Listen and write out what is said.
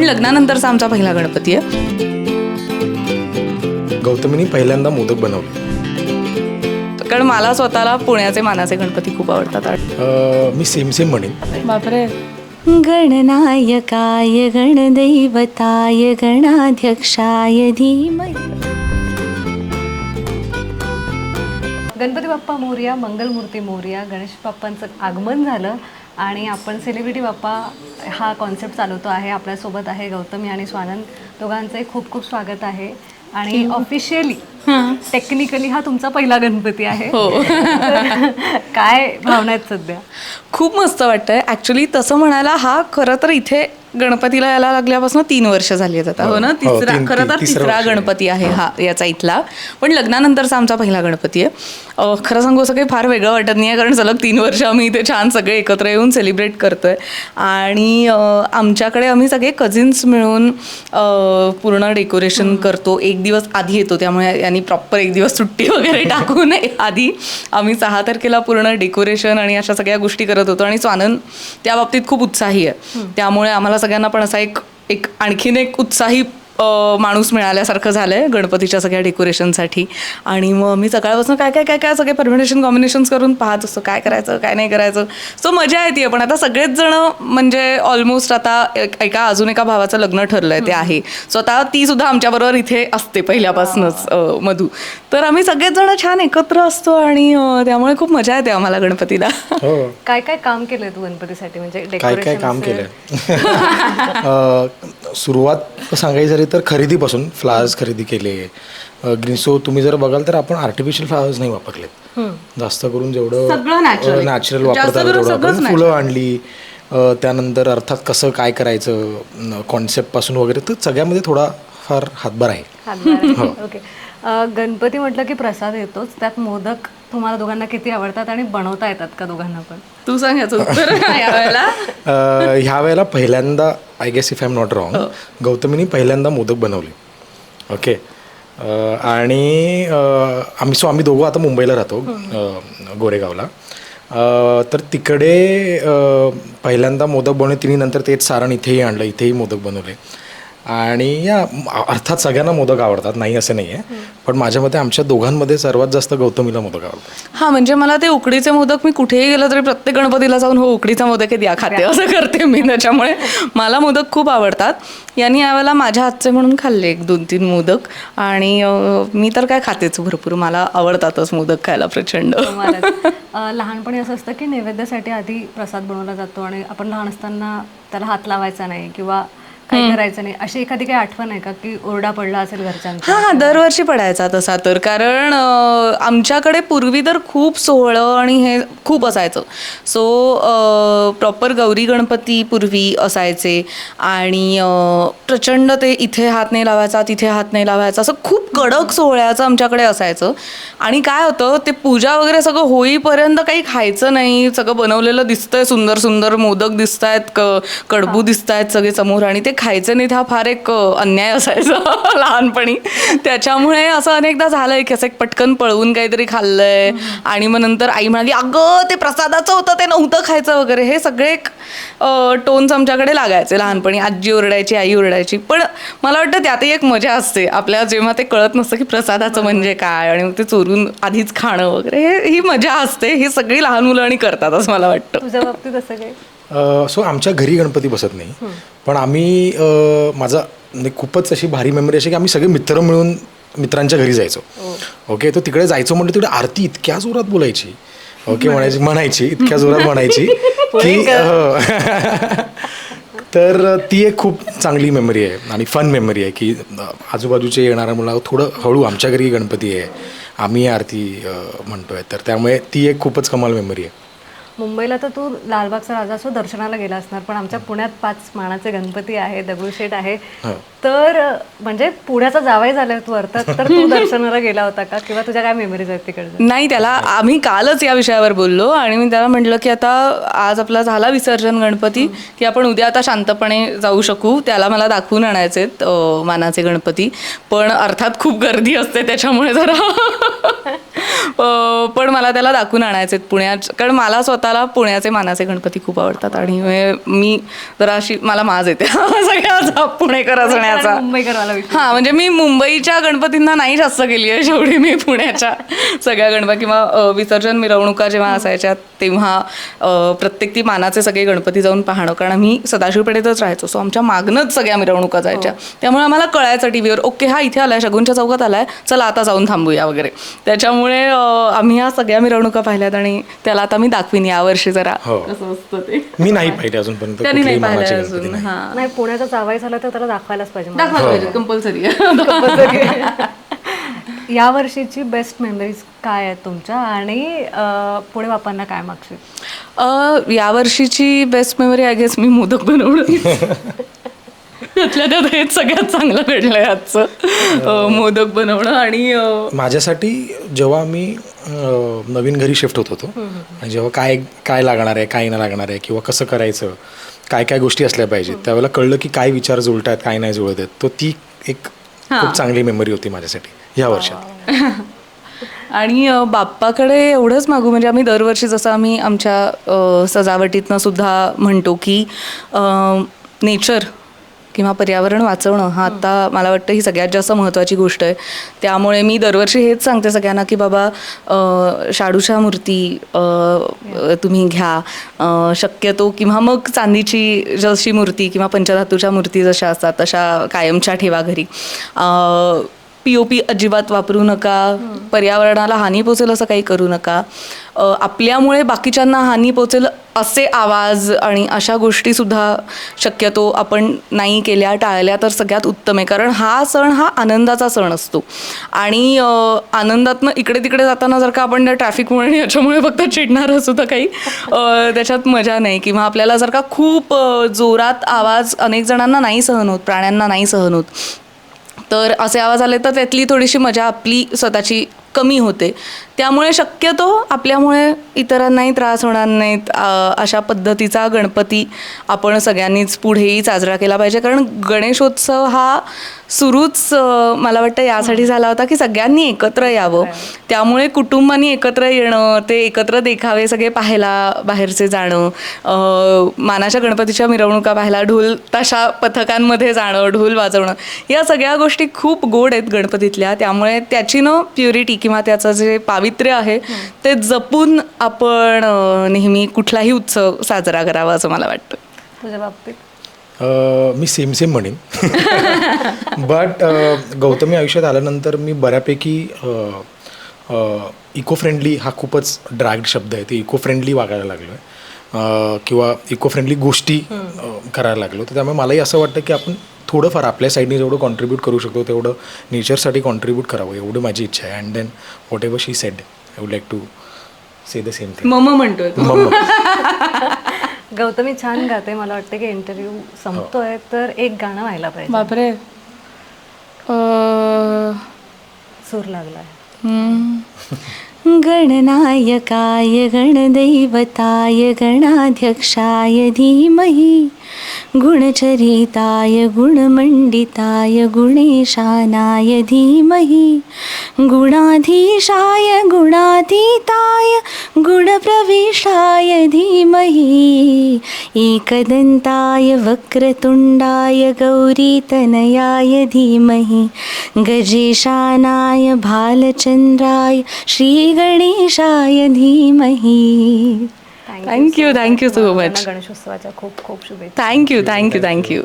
पण लग्नानंतरचा आमचा पहिला गणपती आहे. गौतमीने पहिल्यांदा मोदक बनवले. कारण मला स्वतःला पुण्याचे मानाचे गणपती खूप आवडतात. अं, मी सेम सेम म्हणेन. बापरे. गणनायकाय गणदैवताय गणाध्यक्षाय धीमहि. गणपती बाप्पा मोरया मंगलमूर्ती मोरया गणेश बाप्पांचं आगमन झालं. आणि आपण सेलिब्रिटी बाप्पा हा कॉन्सेप्ट चालवतो आहे आपल्यासोबत आहे गौतमी आणि स्वानंद. दोघांचंही खूप खूप स्वागत आहे. आणि ऑफिशियली टेक्निकली हा. तुमचा पहिला गणपती आहे. हो. काय भावना आहेत सध्या? खूप मस्त वाटतंय. ऍक्च्युली तसं म्हणायला हा खरं तर इथे गणपतीला यायला लागल्यापासून तीन वर्ष झाली आहेत आता. हो. ना? हो, तिसरा तीन- खरं तर तीन- तिसरं तिसरा वर्ष. आहे. गणपती आहे हा याचा इथला. पण लग्नानंतरचा आमचा पहिला गणपती आहे. अं, खरं सांगू असं काही फार वेगळं वाटत नाही आहे कारण सलग तीन वर्ष आम्ही इथे छान सगळे एकत्र येऊन सेलिब्रेट करतोय. आणि अं, आमच्याकडे आम्ही सगळे कझिन्स मिळून अं, पूर्ण डेकोरेशन करतो. एक दिवस आधी येतो त्यामुळे यांनी प्रॉपर एक दिवस सुट्टी वगैरे टाकू नये आधी आम्ही सहा तारखेला पूर्ण डेकोरेशन आणि अशा सगळ्या गोष्टी करत होतो. आणि स्वानंद त्या बाबतीत खूप उत्साही आहे. त्यामुळे आम्हाला सगळ्यांना पण असा एक एक आणखीन एक उत्साही माणूस मिळाल्यासारखं झालं आहे गणपतीच्या सगळ्या डेकोरेशनसाठी. आणि मग मी सकाळपासून काय काय काय काय सगळे परमिनेशन कॉम्बिनेशन्स करून पाहत असतो काय करायचं काय नाही करायचं. सो मजा येते पण आता सगळेच जण म्हणजे ऑलमोस्ट आता एक- अजून एका भावाचं लग्न ठरलं आहे ते आहे. सो आता ती सुद्धा आमच्याबरोबर इथे असते पहिल्यापासूनच मधू. तर आम्ही सगळेच जण छान एकत्र असतो आणि त्यामुळे खूप मजा येते आम्हाला गणपतीला. हो. काय काय काम केलंय तू गणपतीसाठी? म्हणजे काय काय डेकोरेशन काम केलंय? अं, सुरुवात सांगायची झाली तर खरेदीपासून फ्लावर्स खरेदी केले. ग्रीन सो तुम्ही जर बघाल तर आपण आर्टिफिशियल फ्लावर्स नाही वापरलेत. जास्त करून जेवढं. नॅचरल जास्त वापरता आलं करून तेवढं आपण सगळंच फुलं आणली त्यानंतर अर्थात कसं काय करायचं कॉन्सेप्टपासून वगैरे तर सगळ्यामध्ये थोडा फार हातभार आहे. ओके अ, गणपती म्हटलं की प्रसाद येतोच त्यात मोदक तुम्हाला दोघांना किती आवडतात आणि बनवता येतात का दोघांना पण? तू सांगायचं उत्तर यावेळेला ह्या वेळेला पहिल्यांदा I guess if I am not wrong गौतमीने पहिल्यांदा मोदक बनवले. ओके आणि आम्ही सो आम्ही दोघं आता मुंबईला राहतो अं, गोरेगावला. तर तिकडे पहिल्यांदा मोदक बनवले तिने नंतर तेच सारण इथेही आणलं इथेही मोदक बनवले. आणि या अर्थात सगळ्यांना मोदक आवडतात नाही असं नाही आहे पण माझ्या मते आमच्या दोघांमध्ये सर्वात जास्त गौतमीला मोदक आवडतात. हा म्हणजे मला ते उकडीचे मोदक मी कुठेही गेलं तरी प्रत्येक गणपतीला जाऊन हो उकडीचा मोदक आहे द्या खाते. असं करते मी त्याच्यामुळे. मला मोदक खूप आवडतात. यांनी यावेळेला माझ्या हातचे म्हणून खाल्ले एक दोन तीन मोदक. आणि अं, मी तर काय खातेच भरपूर. मला आवडतातच मोदक खायला प्रचंड. तुम्हालाच. अ, लहानपणी असं असतं की नैवेद्यासाठी आधी प्रसाद बनवला जातो आणि आपण लहान असताना त्याला हात लावायचा नाही किंवा काही करायचं नाही. अशी एखादी काही आठवण आहे का की ओरडा पडला असेल घरच्यांचा? हा हा दरवर्षी पडायचा तसा तर. कारण अं, आमच्याकडे पूर्वी तर खूप सोहळं आणि हे खूप असायचं. सो प्रॉपर गौरी गणपती पूर्वी असायचे आणि अं, प्रचंड ते इथे हात नाही लावायचा तिथे हात नाही लावायचा असं खूप कडक सोहळ्याचं आमच्याकडे असायचं. आणि काय होतं ते पूजा वगैरे सगळं होईपर्यंत काही खायचं नाही. सगळं बनवलेलं दिसतंय सुंदर सुंदर मोदक दिसत आहेत क कडबू दिसत आहेत सगळे समोर आणि ते खायचं नाहीत हा फार एक अन्याय असायचा लहानपणी. त्याच्यामुळे असं अनेकदा झालंय की असं एक पटकन पळवून काहीतरी खाल्लंय. आणि मग नंतर आई म्हणाली अगं ते प्रसादाचं होतं ते नव्हतं खायचं वगैरे. हे सगळे टोन्स आमच्याकडे लागायचे लहानपणी. आजी ओरडायची आई ओरडायची. पण मला वाटतं त्यातही एक मजा असते. आपल्याला जेव्हा ते कळत नसतं की प्रसादाचं म्हणजे काय आणि मग ते चोरून आधीच खाणं वगैरे. हे ही मजा असते. ही सगळी लहान मुलं आणि करतात असं मला वाटतं. तुझ्या बाबतीत असं काही? सो आमच्या घरी गणपती बसत नाही. पण आम्ही माझा म्हणजे खूपच अशी भारी मेमरी अशी की आम्ही सगळे मित्र मिळून मित्रांच्या घरी जायचो. ओके तर तिकडे जायचो म्हणजे तिकडे आरती इतक्या जोरात बोलायची. ओके म्हणायची. म्हणायची इतक्या जोरात म्हणायची की हो. तर ती एक खूप चांगली मेमरी आहे आणि फन मेमरी आहे की आजूबाजूचे येणाऱ्या मुला थोडं हळू आमच्या घरी गणपती आहे. आम्ही आरती म्हणतोय. तर त्यामुळे ती एक खूपच कमाल मेमरी आहे. मुंबईला तर तू लालबागचा राजा असो दर्शनाला गेला असणार पण आमच्या पुण्यात पाच मानाचे गणपती आहे दगडूशेठ आहे. तर म्हणजे पुण्याचा जावाई झालाय तू अर्थात तर तू दर्शनाला गेला होता का? किंवा तुझ्या काय मेमरीज आहेत तिकडे नाही त्याला आम्ही कालच या विषयावर बोललो आणि मी त्याला म्हटलं की आता आज आपला झाला विसर्जन गणपती की आपण उद्या आता शांतपणे जाऊ शकू. त्याला मला दाखवून आणायचे मानाचे गणपती. पण अर्थात खूप गर्दी असते त्याच्यामुळे जरा. पण मला त्याला दाखवून आणायचे पुण्यात. कारण मला स्वतःला पुण्याचे मानाचे गणपती खूप आवडतात आणि मी जरा अशी मला माज येते. सगळ्याचा पुणेकर असण्याचा. हां म्हणजे मी मुंबईच्या गणपतींना नाही जास्त गेली आहे जेवढी मी पुण्याच्या सगळ्या गणपती किंवा विसर्जन मिरवणुका जेव्हा असायच्या तेव्हा प्रत्येक ती मानाचे सगळे गणपती जाऊन पाहणं. कारण आम्ही सदाशिव पेठेतच राहायचो सो आमच्या मागणंच सगळ्या मिरवणुका जायच्या. त्यामुळे आम्हाला कळायचं टी व्हीवर ओके हा इथे आलाय शगुनच्या चौकात आलाय चला आता जाऊन थांबूया वगैरे. त्याच्यामुळे आम्ही ह्या सगळ्या मिरवणुका पाहिल्यात आणि त्याला आता मी दाखवीन यावर्षी जरा हो. कसं असतं ते. मी नाही पाहिले अजूनपर्यंत त्यांनी नाही मानाचे पाहिलं गणपती अजून नाही. हां. नाही पुण्याचा जावाई झाला तर त्याला दाखवायलाच पाहिजे. मला. दाखवायला पाहिजे कंपल्सरी या वर्षीची बेस्ट मेमरीज काय आहेत तुमच्या? आणि अं, पुढे बापांना काय मागशील? अ, यावर्षीची बेस्ट मेमरी आय गेस मी मोदक बनवणं त्यातल्या त्यात हेच सगळ्यात चांगलं घडलंय आजचं. अ, मोदक बनवणं आणि माझ्यासाठी जेव्हा मी नवीन घरी शिफ्ट होत होतो आणि जेव्हा काय काय लागणार आहे काय नाही लागणार आहे किंवा कसं करायचं काय काय गोष्टी असल्या पाहिजेत त्यावेळेला कळलं की काय विचार जुळत आहेत काय नाही जुळत आहेत तो ती एक खूप चांगली मेमरी होती माझ्यासाठी ह्या वर्षात. आणि बाप्पाकडे एवढंच मागू म्हणजे आम्ही दरवर्षी जसं आम्ही आमच्या सजावटीतनं सुद्धा म्हणतो की नेचर किंवा पर्यावरण वाचवणं हा आता मला वाटतं ही सगळ्यात जास्त महत्त्वाची गोष्ट आहे. त्यामुळे मी दरवर्षी हेच सांगते सगळ्यांना की बाबा शाडूच्या मूर्ती तुम्ही घ्या. शक्यतो किंवा मग चांदीची जशी मूर्ती किंवा पंचधातूच्या मूर्ती जशा असतात तशा कायमच्या ठेवा घरी. पी ओ पी अजिबात वापरू नका. पर्यावरणाला हानी पोचेल असं काही करू नका. आपल्यामुळे बाकीच्यांना हानी पोचेल असे आवाज आणि अशा गोष्टीसुद्धा शक्यतो आपण नाही केल्या टाळल्या तर सगळ्यात उत्तम आहे. कारण हा सण हा आनंदाचा सण असतो. आणि आनंदातनं इकडे तिकडे जाताना जर का आपण त्या ट्रॅफिकमुळे याच्यामुळे फक्त चिडणार असू तर काही त्याच्यात मजा नाही. किंवा आपल्याला जर का खूप जोरात आवाज अनेक जणांना नाही सहन होत प्राण्यांना नाही सहन होत. तर असे आवाज आले तर त्यातली थोडीशी मजा आपली स्वतःची कमी होते. त्यामुळे शक्यतो आपल्यामुळे इतरांनाही त्रास होणार नाहीत अशा पद्धतीचा गणपती आपण सगळ्यांनीच पुढेही साजरा केला पाहिजे. कारण गणेशोत्सव हा सुरूच मला वाटतं यासाठी झाला होता की सगळ्यांनी एकत्र यावं. त्यामुळे कुटुंबांनी एकत्र येणं ते एकत्र देखावे सगळे पाहायला बाहेरचे जाणं मानाच्या गणपतीच्या मिरवणुका पाहायला ढोल तशा पथकांमध्ये जाणं ढोल वाजवणं या सगळ्या गोष्टी खूप गोड आहेत गणपतीतल्या. त्यामुळे त्याची न प्युरिटी किंवा त्याचं जे पावित्र्य आहे ते जपून आपण नेहमी कुठलाही उत्सव साजरा करावा असं मला वाटतं. तुझ्या बाबतीत? मी सेम सेम म्हणेन. बट गौतमी आयुष्यात आल्यानंतर मी बऱ्यापैकी इको फ्रेंडली हा खूपच ड्रॅग्ड शब्द आहे. ते इको फ्रेंडली वागायला लागलो आहे किंवा इको फ्रेंडली गोष्टी करायला लागलो. तर त्यामुळे मलाही असं वाटतं की आपण थोडंफार आपल्या साईडने जेवढं कॉन्ट्रीब्यूट करू शकतो तेवढं नेचरसाठी कॉन्ट्रीब्यूट करावं एवढं माझी इच्छा आहे. And then whatever she said I would like to say the same thing मम म्हणतोय तो. मम्मा गौतमी छान गाते. मला वाटतं की इंटरव्ह्यू संपतोय तर एक गाणं व्हायला पाहिजे. बापरे. अ, सूर लागलाय. गणनायकाय गणदैवताय गणाध्यक्षाय धीमहि। गुणचरिताय गुणमण्डिताय गुणेशानाय धीमहि। गुणाधीशाय गुणातीताय गुणप्रविष्टाय धीमहि। एकदन्ताय वक्रतुण्डाय गौरीतनयाय धीमहि। गजेशानाय भालचन्द्राय श्रीगणेशाय धीमहि. Thank you, thank you so much. गणेशोत्सवाच्या खूप खूप शुभेच्छा. Thank you thank you thank you